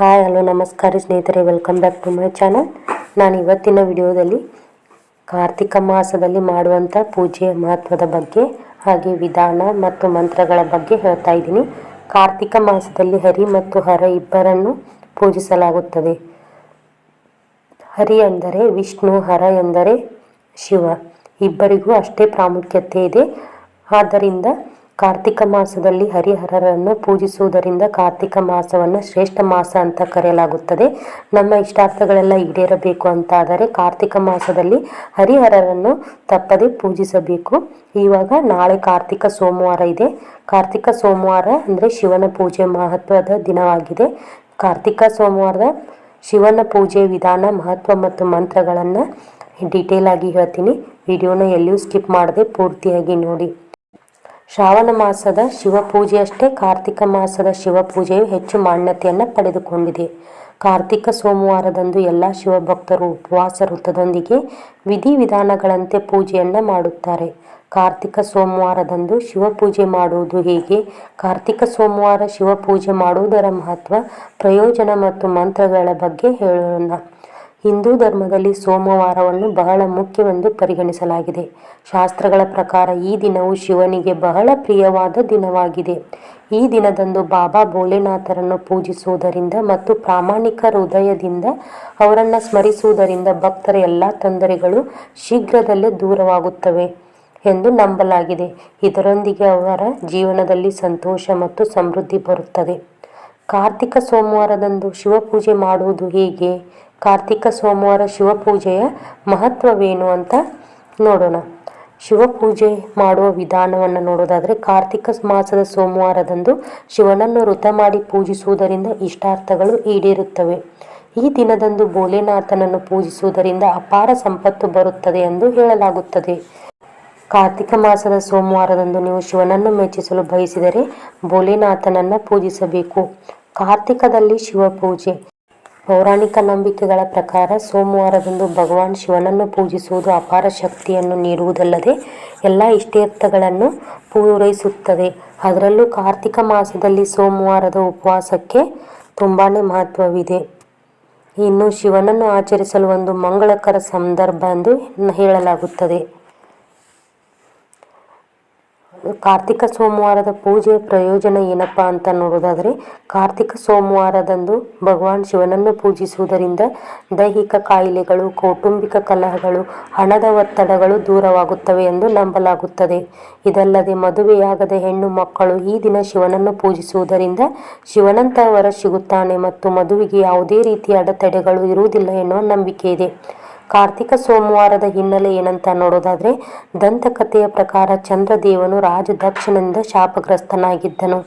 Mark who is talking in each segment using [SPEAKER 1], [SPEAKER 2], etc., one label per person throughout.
[SPEAKER 1] Hi hello ನಮಸ್ಕಾರ ಸ್ನೇಹಿತರೆ. Welcome back to my channel ನಾನು ಇವತ್ತಿನ ವಿಡಿಯೋದಲ್ಲಿ ಕಾರ್ತಿಕ ಮಾಸದಲ್ಲಿ ಮಾಡುವಂಥ ಪೂಜೆಯ ಮಹತ್ವದ ಬಗ್ಗೆ, ಹಾಗೆ ವಿಧಾನ ಮತ್ತು ಮಂತ್ರಗಳ ಬಗ್ಗೆ ಹೇಳ್ತಾ ಇದ್ದೀನಿ. ಕಾರ್ತಿಕ ಮಾಸದಲ್ಲಿ ಹರಿ ಮತ್ತು ಹರ ಇಬ್ಬರನ್ನು ಪೂಜಿಸಲಾಗುತ್ತದೆ. ಹರಿ ಎಂದರೆ ವಿಷ್ಣು, ಹರ ಎಂದರೆ ಶಿವ. ಇಬ್ಬರಿಗೂ ಅಷ್ಟೇ ಪ್ರಾಮುಖ್ಯತೆ ಇದೆ. ಆದ್ದರಿಂದ ಕಾರ್ತಿಕ ಮಾಸದಲ್ಲಿ ಹರಿಹರರನ್ನು ಪೂಜಿಸುವುದರಿಂದ ಕಾರ್ತಿಕ ಮಾಸವನ್ನು ಶ್ರೇಷ್ಠ ಮಾಸ ಅಂತ ಕರೆಯಲಾಗುತ್ತದೆ. ನಮ್ಮ ಇಷ್ಟಾರ್ಥಗಳೆಲ್ಲ ಈಡೇರಬೇಕು ಅಂತಾದರೆ ಕಾರ್ತಿಕ ಮಾಸದಲ್ಲಿ ಹರಿಹರರನ್ನು ತಪ್ಪದೆ ಪೂಜಿಸಬೇಕು. ಇವಾಗ ನಾಳೆ ಕಾರ್ತಿಕ ಸೋಮವಾರ ಇದೆ. ಕಾರ್ತಿಕ ಸೋಮವಾರ ಅಂದರೆ ಶಿವನ ಪೂಜೆ ಮಹತ್ವದ ದಿನವಾಗಿದೆ. ಕಾರ್ತಿಕ ಸೋಮವಾರದ ಶಿವನ ಪೂಜೆ ವಿಧಾನ, ಮಹತ್ವ ಮತ್ತು ಮಂತ್ರಗಳನ್ನು ಡೀಟೇಲ್ ಆಗಿ ಹೇಳ್ತೀನಿ. ವಿಡಿಯೋನ ಎಲ್ಲಿಯೂ ಸ್ಕಿಪ್ ಮಾಡದೆ ಪೂರ್ತಿಯಾಗಿ ನೋಡಿ. ಶ್ರಾವಣ ಮಾಸದ ಶಿವಪೂಜೆಯಷ್ಟೇ ಕಾರ್ತಿಕ ಮಾಸದ ಶಿವಪೂಜೆಯು ಹೆಚ್ಚು ಮಾನ್ಯತೆಯನ್ನು ಪಡೆದುಕೊಂಡಿದೆ. ಕಾರ್ತಿಕ ಸೋಮವಾರದಂದು ಎಲ್ಲ ಶಿವಭಕ್ತರು ಉಪವಾಸ ವೃತ್ತದೊಂದಿಗೆ ವಿಧಿವಿಧಾನಗಳಂತೆ ಪೂಜೆಯನ್ನು ಮಾಡುತ್ತಾರೆ. ಕಾರ್ತಿಕ ಸೋಮವಾರದಂದು ಶಿವಪೂಜೆ ಮಾಡುವುದು ಹೇಗೆ? ಕಾರ್ತಿಕ ಸೋಮವಾರ ಶಿವಪೂಜೆ ಮಾಡುವುದರ ಮಹತ್ವ, ಪ್ರಯೋಜನ ಮತ್ತು ಮಂತ್ರಗಳ ಬಗ್ಗೆ ಹೇಳೋಣ. ಹಿಂದೂ ಧರ್ಮದಲ್ಲಿ ಸೋಮವಾರವನ್ನು ಬಹಳ ಮುಖ್ಯವೆಂದು ಪರಿಗಣಿಸಲಾಗಿದೆ. ಶಾಸ್ತ್ರಗಳ ಪ್ರಕಾರ ಈ ದಿನವು ಶಿವನಿಗೆ ಬಹಳ ಪ್ರಿಯವಾದ ದಿನವಾಗಿದೆ. ಈ ದಿನದಂದು ಬಾಬಾ ಭೋಲೆನಾಥರನ್ನು ಪೂಜಿಸುವುದರಿಂದ ಮತ್ತು ಪ್ರಾಮಾಣಿಕ ಹೃದಯದಿಂದ ಅವರನ್ನು ಸ್ಮರಿಸುವುದರಿಂದ ಭಕ್ತರ ಎಲ್ಲ ತೊಂದರೆಗಳು ಶೀಘ್ರದಲ್ಲೇ ದೂರವಾಗುತ್ತವೆ ಎಂದು ನಂಬಲಾಗಿದೆ. ಇದರೊಂದಿಗೆ ಅವರ ಜೀವನದಲ್ಲಿ ಸಂತೋಷ ಮತ್ತು ಸಮೃದ್ಧಿ ಬರುತ್ತದೆ. ಕಾರ್ತಿಕ ಸೋಮವಾರದಂದು ಶಿವಪೂಜೆ ಮಾಡುವುದು ಹೇಗೆ? ಕಾರ್ತಿಕ ಸೋಮವಾರ ಶಿವಪೂಜೆಯ ಮಹತ್ವವೇನು ಅಂತ ನೋಡೋಣ. ಶಿವಪೂಜೆ ಮಾಡುವ ವಿಧಾನವನ್ನು ನೋಡೋದಾದರೆ ಕಾರ್ತಿಕ ಮಾಸದ ಸೋಮವಾರದಂದು ಶಿವನನ್ನು ವೃತ ಮಾಡಿ ಪೂಜಿಸುವುದರಿಂದ ಇಷ್ಟಾರ್ಥಗಳು ಈಡೇರುತ್ತವೆ. ಈ ದಿನದಂದು ಭೋಲೆನಾಥನನ್ನು ಪೂಜಿಸುವುದರಿಂದ ಅಪಾರ ಸಂಪತ್ತು ಬರುತ್ತದೆ ಎಂದು ಹೇಳಲಾಗುತ್ತದೆ. ಕಾರ್ತಿಕ ಮಾಸದ ಸೋಮವಾರದಂದು ನೀವು ಶಿವನನ್ನು ಮೆಚ್ಚಿಸಲು ಬಯಸಿದರೆ ಭೋಲೆನಾಥನನ್ನು ಪೂಜಿಸಬೇಕು. ಕಾರ್ತಿಕದಲ್ಲಿ ಶಿವಪೂಜೆ. ಪೌರಾಣಿಕ ನಂಬಿಕೆಗಳ ಪ್ರಕಾರ ಸೋಮವಾರದಂದು ಭಗವಾನ್ ಶಿವನನ್ನು ಪೂಜಿಸುವುದು ಅಪಾರ ಶಕ್ತಿಯನ್ನು ನೀಡುವುದಲ್ಲದೆ ಎಲ್ಲ ಇಷ್ಟೇರ್ಥಗಳನ್ನು ಪೂರೈಸುತ್ತದೆ. ಅದರಲ್ಲೂ ಕಾರ್ತಿಕ ಮಾಸದಲ್ಲಿ ಸೋಮವಾರದ ಉಪವಾಸಕ್ಕೆ ತುಂಬಾ ಮಹತ್ವವಿದೆ. ಇನ್ನು ಶಿವನನ್ನು ಆಚರಿಸಲು ಒಂದು ಮಂಗಳಕರ ಸಂದರ್ಭ ಎಂದು ಹೇಳಲಾಗುತ್ತದೆ. ಕಾರ್ತಿಕ ಸೋಮವಾರದ ಪೂಜೆಯ ಪ್ರಯೋಜನ ಏನಪ್ಪ ಅಂತ ನೋಡೋದಾದರೆ, ಕಾರ್ತಿಕ ಸೋಮವಾರದಂದು ಭಗವಾನ್ ಶಿವನನ್ನು ಪೂಜಿಸುವುದರಿಂದ ದೈಹಿಕ ಕಾಯಿಲೆಗಳು, ಕೌಟುಂಬಿಕ ಕಲಹಗಳು, ಹಣದ ಒತ್ತಡಗಳು ದೂರವಾಗುತ್ತವೆ ಎಂದು ನಂಬಲಾಗುತ್ತದೆ. ಇದಲ್ಲದೆ ಮದುವೆಯಾಗದ ಹೆಣ್ಣು ಮಕ್ಕಳು ಈ ದಿನ ಶಿವನನ್ನು ಪೂಜಿಸುವುದರಿಂದ ಶಿವನಂತ ವರ ಸಿಗುತ್ತಾನೆ ಮತ್ತು ಮದುವೆಗೆ ಯಾವುದೇ ರೀತಿಯ ಅಡೆತಡೆಗಳು ಇರುವುದಿಲ್ಲ ಎನ್ನುವ ನಂಬಿಕೆ ಇದೆ. ಕಾರ್ತಿಕ ಸೋಮವಾರದ ಹಿನ್ನೆಲೆ ಏನಂತ ನೋಡೋದಾದ್ರೆ ದಂತಕಥೆಯ ಪ್ರಕಾರ ಚಂದ್ರದೇವನು ರಾಜ ದಕ್ಷನಿಂದ ಶಾಪಗ್ರಸ್ತನಾಗಿದ್ದನು.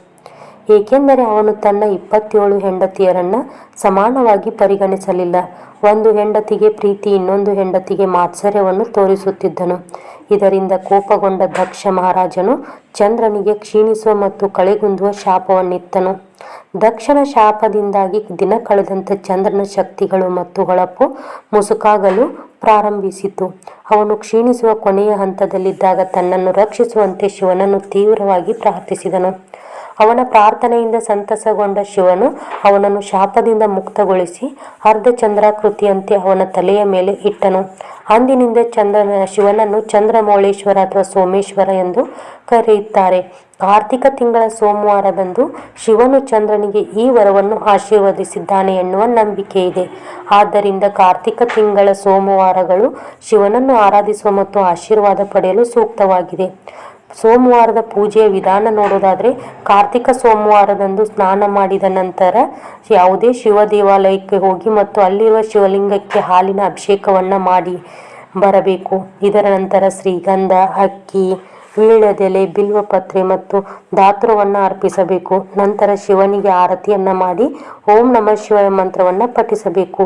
[SPEAKER 1] ಏಕೆಂದರೆ ಅವನು ತನ್ನ ಇಪ್ಪತ್ತೇಳು ಹೆಂಡತಿಯರನ್ನು ಸಮಾನವಾಗಿ ಪರಿಗಣಿಸಲಿಲ್ಲ. ಒಂದು ಹೆಂಡತಿಗೆ ಪ್ರೀತಿ, ಇನ್ನೊಂದು ಹೆಂಡತಿಗೆ ಮಾತ್ಸರ್ಯವನ್ನು ತೋರಿಸುತ್ತಿದ್ದನು. ಇದರಿಂದ ಕೋಪಗೊಂಡ ದಕ್ಷ ಮಹಾರಾಜನು ಚಂದ್ರನಿಗೆ ಕ್ಷೀಣಿಸುವ ಮತ್ತು ಕಳೆಗುಂದುವ ಶಾಪವನ್ನಿತ್ತನು. ದಕ್ಷನ ಶಾಪದಿಂದಾಗಿ ದಿನ ಕಳೆದಂತೆ ಚಂದ್ರನ ಶಕ್ತಿಗಳು ಮತ್ತು ಹೊಳಪು ಮುಸುಕಾಗಲು ಪ್ರಾರಂಭಿಸಿತು. ಅವನು ಕ್ಷೀಣಿಸುವ ಕೊನೆಯ ಹಂತದಲ್ಲಿದ್ದಾಗ ತನ್ನನ್ನು ರಕ್ಷಿಸುವಂತೆ ಶಿವನನ್ನು ತೀವ್ರವಾಗಿ ಪ್ರಾರ್ಥಿಸಿದನು. ಅವನ ಪ್ರಾರ್ಥನೆಯಿಂದ ಸಂತಸಗೊಂಡ ಶಿವನು ಅವನನ್ನು ಶಾಪದಿಂದ ಮುಕ್ತಗೊಳಿಸಿ ಅರ್ಧ ಚಂದ್ರಾಕೃತಿಯಂತೆ ಅವನ ತಲೆಯ ಮೇಲೆ ಇಟ್ಟನು. ಅಂದಿನಿಂದ ಚಂದ್ರನ, ಶಿವನನ್ನು ಚಂದ್ರಮೌಳೇಶ್ವರ ಅಥವಾ ಸೋಮೇಶ್ವರ ಎಂದು ಕರೆಯುತ್ತಾರೆ. ಕಾರ್ತಿಕ ತಿಂಗಳ ಸೋಮವಾರದಂದು ಶಿವನು ಚಂದ್ರನಿಗೆ ಈ ವರವನ್ನು ಆಶೀರ್ವದಿಸಿದ್ದಾನೆ ಎನ್ನುವ ನಂಬಿಕೆ ಇದೆ. ಆದ್ದರಿಂದ ಕಾರ್ತಿಕ ತಿಂಗಳ ಸೋಮವಾರಗಳು ಶಿವನನ್ನು ಆರಾಧಿಸುವ ಮತ್ತು ಆಶೀರ್ವಾದ ಪಡೆಯಲು ಸೂಕ್ತವಾಗಿದೆ. ಸೋಮವಾರದ ಪೂಜೆಯ ವಿಧಾನ ನೋಡೋದಾದರೆ ಕಾರ್ತಿಕ ಸೋಮವಾರದಂದು ಸ್ನಾನ ಮಾಡಿದ ನಂತರ ಯಾವುದೇ ಶಿವ ದೇವಾಲಯಕ್ಕೆ ಹೋಗಿ ಮತ್ತು ಅಲ್ಲಿರುವ ಶಿವಲಿಂಗಕ್ಕೆ ಹಾಲಿನ ಅಭಿಷೇಕವನ್ನು ಮಾಡಿ ಬರಬೇಕು. ಇದರ ನಂತರ ಶ್ರೀಗಂಧ, ಅಕ್ಕಿ ವೀಳ್ಯದೆಲೆ ಬಿಲ್ವಪತ್ರೆ ಮತ್ತು ದಾತ್ರವನ್ನು ಅರ್ಪಿಸಬೇಕು. ನಂತರ ಶಿವನಿಗೆ ಆರತಿಯನ್ನು ಮಾಡಿ ಓಂ ನಮಃ ಶಿವ ಮಂತ್ರವನ್ನು ಪಠಿಸಬೇಕು.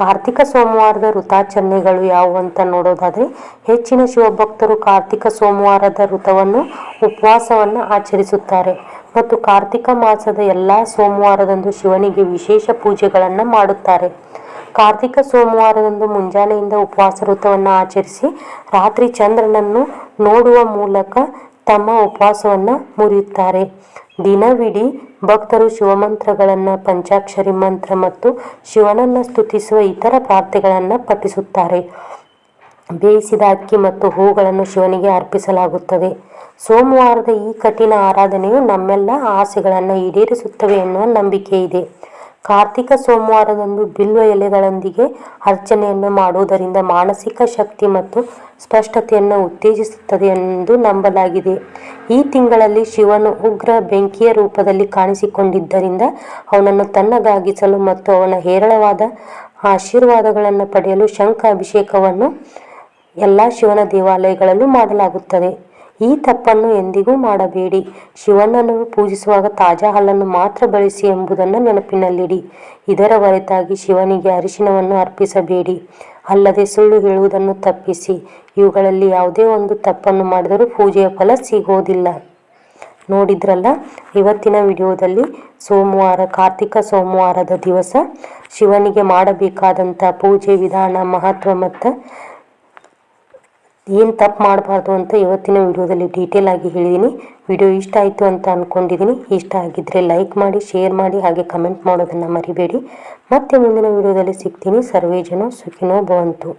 [SPEAKER 1] ಕಾರ್ತಿಕ ಸೋಮವಾರದ ಋತಾಚರಣೆಗಳು ಯಾವುವು ಅಂತ ನೋಡೋದಾದರೆ, ಹೆಚ್ಚಿನ ಶಿವಭಕ್ತರು ಕಾರ್ತಿಕ ಸೋಮವಾರದ ಋತವನ್ನು ಉಪವಾಸವನ್ನು ಆಚರಿಸುತ್ತಾರೆ ಮತ್ತು ಕಾರ್ತಿಕ ಮಾಸದ ಎಲ್ಲ ಸೋಮವಾರದಂದು ಶಿವನಿಗೆ ವಿಶೇಷ ಪೂಜೆಗಳನ್ನು ಮಾಡುತ್ತಾರೆ. ಕಾರ್ತಿಕ ಸೋಮವಾರದಂದು ಮುಂಜಾನೆಯಿಂದ ಉಪವಾಸ ಋತವನ್ನು ಆಚರಿಸಿ, ರಾತ್ರಿ ಚಂದ್ರನನ್ನು ನೋಡುವ ಮೂಲಕ ತಮ್ಮ ಉಪವಾಸವನ್ನು ಮುರಿಯುತ್ತಾರೆ. ದಿನವಿಡೀ ಭಕ್ತರು ಶಿವಮಂತ್ರಗಳನ್ನು, ಪಂಚಾಕ್ಷರಿ ಮಂತ್ರ ಮತ್ತು ಶಿವನನ್ನು ಸ್ತುತಿಸುವ ಇತರ ಪ್ರಾರ್ಥನೆಗಳನ್ನು ಪಠಿಸುತ್ತಾರೆ. ಬೇಯಿಸಿದ ಅಕ್ಕಿ ಮತ್ತು ಹೂಗಳನ್ನು ಶಿವನಿಗೆ ಅರ್ಪಿಸಲಾಗುತ್ತದೆ. ಸೋಮವಾರದ ಈ ಕಠಿಣ ಆರಾಧನೆಯು ನಮ್ಮೆಲ್ಲ ಆಸೆಗಳನ್ನು ಈಡೇರಿಸುತ್ತವೆ ಎನ್ನುವ ನಂಬಿಕೆ ಇದೆ ಕಾರ್ತಿಕ ಸೋಮವಾರದಂದು ಬಿಲ್ವ ಎಲೆಗಳೊಂದಿಗೆ ಅರ್ಚನೆಯನ್ನು ಮಾಡುವುದರಿಂದ ಮಾನಸಿಕ ಶಕ್ತಿ ಮತ್ತು ಸ್ಪಷ್ಟತೆಯನ್ನು ಉತ್ತೇಜಿಸುತ್ತದೆ ಎಂದು ನಂಬಲಾಗಿದೆ. ಈ ತಿಂಗಳಲ್ಲಿ ಶಿವನು ಉಗ್ರ ಬೆಂಕಿಯ ರೂಪದಲ್ಲಿ ಕಾಣಿಸಿಕೊಂಡಿದ್ದರಿಂದ ಅವನನ್ನು ತನ್ನಗಾಗಿಸಲು ಮತ್ತು ಅವನ ಹೇರಳವಾದ ಆಶೀರ್ವಾದಗಳನ್ನು ಪಡೆಯಲು ಶಂಖ ಅಭಿಷೇಕವನ್ನು ಎಲ್ಲ ಶಿವನ ದೇವಾಲಯಗಳಲ್ಲೂ ಮಾಡಲಾಗುತ್ತದೆ. ಈ ತಪ್ಪನ್ನು ಎಂದಿಗೂ ಮಾಡಬೇಡಿ. ಶಿವನನ್ನು ಪೂಜಿಸುವಾಗ ತಾಜಾ ಹಾಲನ್ನು ಮಾತ್ರ ಬಳಸಿ ಎಂಬುದನ್ನು ನೆನಪಿನಲ್ಲಿಡಿ. ಇದರ ಹೊರತಾಗಿ ಶಿವನಿಗೆ ಅರಿಶಿನವನ್ನು ಅರ್ಪಿಸಬೇಡಿ. ಅಲ್ಲದೆ ಸುಳ್ಳು ಹೇಳುವುದನ್ನು ತಪ್ಪಿಸಿ. ಇವುಗಳಲ್ಲಿ ಯಾವುದೇ ಒಂದು ತಪ್ಪನ್ನು ಮಾಡಿದರೂ ಪೂಜೆಯ ಫಲ ಸಿಗೋದಿಲ್ಲ. ನೋಡಿದ್ರಲ್ಲ, ಇವತ್ತಿನ ವಿಡಿಯೋದಲ್ಲಿ ಸೋಮವಾರ, ಕಾರ್ತಿಕ ಸೋಮವಾರದ ದಿವಸ ಶಿವನಿಗೆ ಮಾಡಬೇಕಾದಂಥ ಪೂಜೆ ವಿಧಾನ, ಮಹತ್ವ ಮತ್ತು ಏನು ತಪ್ಪು ಮಾಡಬಾರ್ದು ಅಂತ ಇವತ್ತಿನ ವಿಡಿಯೋದಲ್ಲಿ ಡೀಟೇಲ್ ಆಗಿ ಹೇಳಿದ್ದೀನಿ ವಿಡಿಯೋ ಇಷ್ಟ ಆಯಿತು ಅಂತ ಅಂದ್ಕೊಂಡಿದ್ದೀನಿ ಇಷ್ಟ ಆಗಿದ್ದರೆ ಲೈಕ್ ಮಾಡಿ ಶೇರ್ ಮಾಡಿ, ಹಾಗೆ ಕಮೆಂಟ್ ಮಾಡೋದನ್ನು ಮರಿಬೇಡಿ. ಮತ್ತೆ ಮುಂದಿನ ವಿಡಿಯೋದಲ್ಲಿ ಸಿಗ್ತೀನಿ. ಸರ್ವೇ ಜನ ಸುಖಿನೋ ಭವಂತು.